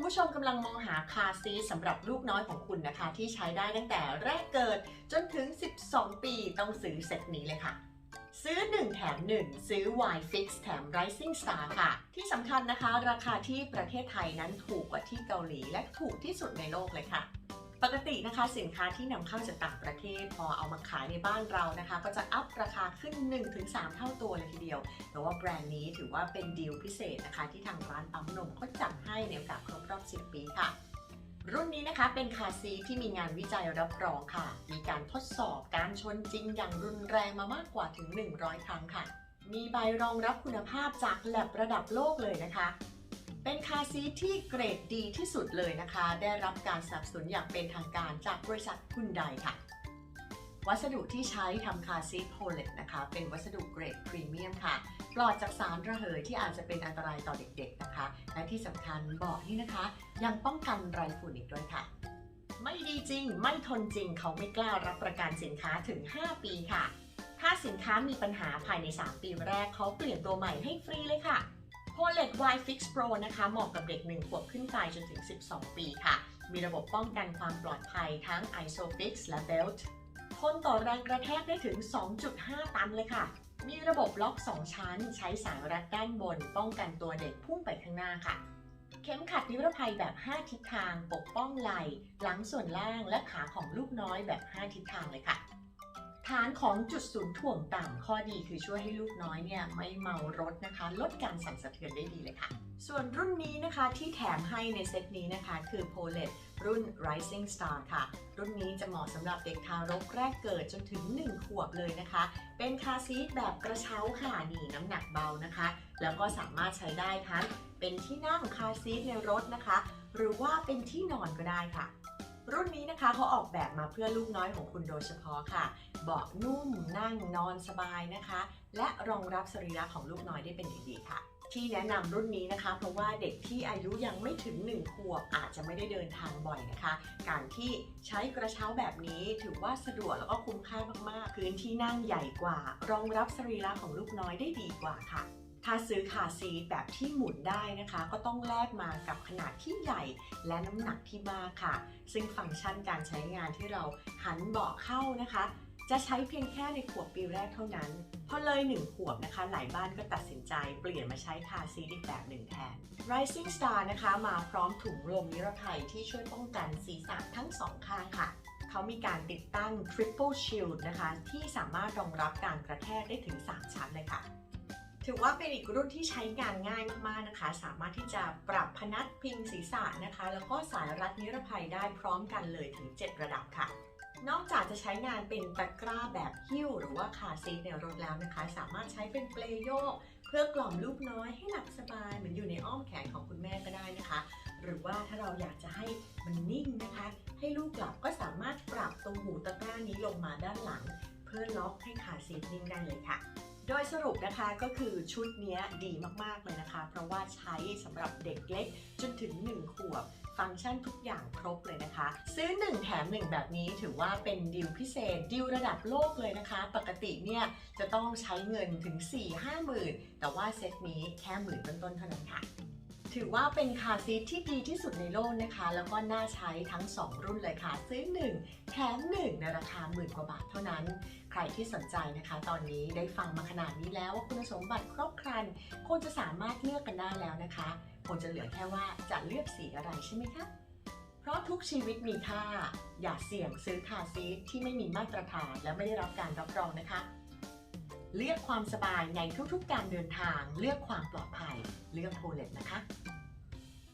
คุณผู้ชมกำลังมองหาคาซีสำหรับลูกน้อยของคุณนะคะ ที่ใช้ได้ตั้งแต่แรกเกิดจนถึง 12 ปีต้องซื้อเซตนี้เลยค่ะ ซื้อ 1 แถม 1 ซื้อ Y Fix แถม Rising Star ค่ะ ที่สำคัญนะคะ ราคาที่ประเทศไทยนั้นถูกกว่าที่เกาหลีและถูกที่สุดในโลกเลยค่ะ ปกตินะคะสินค้าที่นำเข้าจากต่างประเทศ พอเอามาขายในบ้านเรานะคะ ก็จะอัพราคาขึ้น 1-3 เท่าตัวเลยทีเดียว แต่ว่าแบรนด์นี้ถือว่าเป็นดีลพิเศษนะคะ ที่ทางร้านปั๊มนมเขาจัดให้ในโอกาสครบรอบ 10 ปีค่ะรุ่นนี้นะคะเป็นคาร์ซีทที่มีงานวิจัยรับรองค่ะ มีการทดสอบการชนจริงอย่างรุนแรงมามากกว่าถึง 100 ครั้งค่ะ มีใบรองรับคุณภาพจากแลบระดับโลกเลยนะคะ เป็นคาซีทที่เกรดดีที่สุดเลยนะคะ ได้รับการสนับสนุนอย่างเป็นทางการจากบริษัทฮุนไดค่ะ วัสดุที่ใช้ทำคาซีทโพเลตนะคะ เป็นวัสดุเกรดพรีเมียมค่ะ ปลอดจากสารระเหยที่อาจจะเป็นอันตรายต่อเด็กๆนะคะ และที่สำคัญเบาะนี่นะคะ ยังป้องกันไรฝุ่นอีกด้วยค่ะ ไม่ดีจริง ไม่ทนจริง เขาไม่กล้ารับประกันสินค้าถึง 5 ปีค่ะ ถ้าสินค้ามีปัญหาภายใน 3 ปีแรกเขาเปลี่ยนตัวใหม่ให้ฟรีเลยค่ะ p o l e t Y Fix Pro นะคะ เหมาะกับเด็ก 1 ขวบขึ้นไปจนถึง 12 ปีค่ะ มีระบบป้องกันความปลอดภัยทั้ง ISOFIX และ Belt ทนต่อแรงกระแทกได้ถึง 2.5 ตันเลยค่ะ มีระบบล็อก 2 ชั้น ใช้สายรัดด้านบน ป้องกันตัวเด็กพุ่งไปข้างหน้าค่ะ เข็มขัดนิรภัยแบบ 5 ทิศทาง ปกป้องไหล่ หลังส่วนล่างและขาของลูกน้อยแบบ 5 ทิศทางเลยค่ะ ฐานของจุดศูนย์ถ่วงต่ำข้อดีคือช่วยให้ลูกน้อยเนี่ยไม่เมารถนะคะ ลดการสั่นสะเทือนได้ดีเลยค่ะ ส่วนรุ่นนี้นะคะที่แถมให้ในเซตนี้นะคะ คือ p o l e t รุ่น Rising Star ค่ะ รุ่นนี้จะเหมาะสำหรับเด็กทารกแรกเกิดจนถึง 1 ขวบเลยนะคะ เป็นคาซีทแบบกระเช้าค่ะนี่น้ำหนักเบานะคะ แล้วก็สามารถใช้ได้ทั้งเป็นที่นั่งคาซีทในรถนะคะ หรือว่าเป็นที่นอนก็ได้ค่ะ รุ่นนี้นะคะเขาออกแบบมาเพื่อลูกน้อยของคุณโดยเฉพาะค่ะ เบาะนุ่มนั่งนอนสบายนะคะ และรองรับสรีระของลูกน้อยได้เป็นอย่างดีค่ะ ที่แนะนำรุ่นนี้นะคะ เพราะว่าเด็กที่อายุยังไม่ถึง 1 ขวบอาจจะไม่ได้เดินทางบ่อยนะคะ การที่ใช้กระเช้าแบบนี้ถือว่าสะดวกแล้วก็คุ้มค่ามากๆพื้นที่นั่งใหญ่กว่า รองรับสรีระของลูกน้อยได้ดีกว่าค่ะ ถ้าซื้อคาซีแบบที่หมุนได้นะคะ ก็ต้องแลกมากับขนาดที่ใหญ่และน้ำหนักที่มากค่ะ ซึ่งฟังก์ชันการใช้งานที่เราหันเบาะเข้านะคะ จะใช้เพียงแค่ในขวบปีแรกเท่านั้น พอเลย 1 ขวบนะคะ หลายบ้านก็ตัดสินใจเปลี่ยนมาใช้คาซีอีกแบบหนึ่งแทน Rising Star นะคะมาพร้อมถุงลมนิรภัยที่ช่วยป้องกันศีรษะทั้งสองข้างค่ะเขามีการติดตั้ง Triple Shield นะคะ ที่สามารถรองรับการกระแทกได้ถึง 3 ชั้นเลยค่ะ ถือว่าเป็นอีกรุ่นที่ใช้งานง่ายมากๆนะคะ สามารถที่จะปรับพนักพิงศีรษะนะคะ แล้วก็สายรัดนิรภัยได้พร้อมกันเลยถึง 7 ระดับค่ะ นอกจากจะใช้งานเป็นตะกร้าแบบหิ้ว หรือว่าคาซีทในรถแล้วนะคะ สามารถใช้เป็นเปลโยก เพื่อกล่อมลูกน้อยให้หลับสบาย เหมือนอยู่ในอ้อมแขนของคุณแม่ก็ได้นะคะ หรือว่าถ้าเราอยากจะให้มันนิ่งนะคะ ให้ลูกหลับก็สามารถปรับตรงหูตะกร้านี้ลงมาด้านหลัง เพื่อล็อกให้คาซีทนิ่งได้เลยค่ะ โดยสรุปนะคะก็คือชุดนี้ดีมากๆเลยนะคะ เพราะว่าใช้สำหรับเด็กเล็กจนถึง 1 ขวบ ฟังก์ชันทุกอย่างครบเลยนะคะ ซื้อ 1 แถม 1 แบบนี้ถือว่าเป็นดีลพิเศษดีลระดับโลกเลยนะคะ ปกติเนี่ยจะต้องใช้เงินถึง 4-5หมื่นแต่ว่าเซตนี้แค่หมื่นต้นๆเท่านั้นค่ะ ถือว่าเป็นคาซีทที่ดีที่สุดในโลกนะคะ แล้วก็น่าใช้ทั้ง 2 รุ่นเลยค่ะ ซื้อ 1 แถม 1 ในราคาหมื่นกว่าบาทเท่านั้น ใครที่สนใจนะคะ ตอนนี้ได้ฟังมาขนาดนี้แล้วว่าคุณสมบัติครบครันคงจะสามารถเลือกกันได้แล้วนะคะคงจะเหลือแค่ว่าจะเลือกสีอะไรใช่ไหมคะเพราะทุกชีวิตมีค่า อย่าเสี่ยงซื้อคาซีทที่ไม่มีมาตรฐานและไม่ได้รับการรับรองนะคะ เลือกความสบายในทุกๆ การเดินทาง เลือกความปลอดภัย เลือกโพเลตนะคะ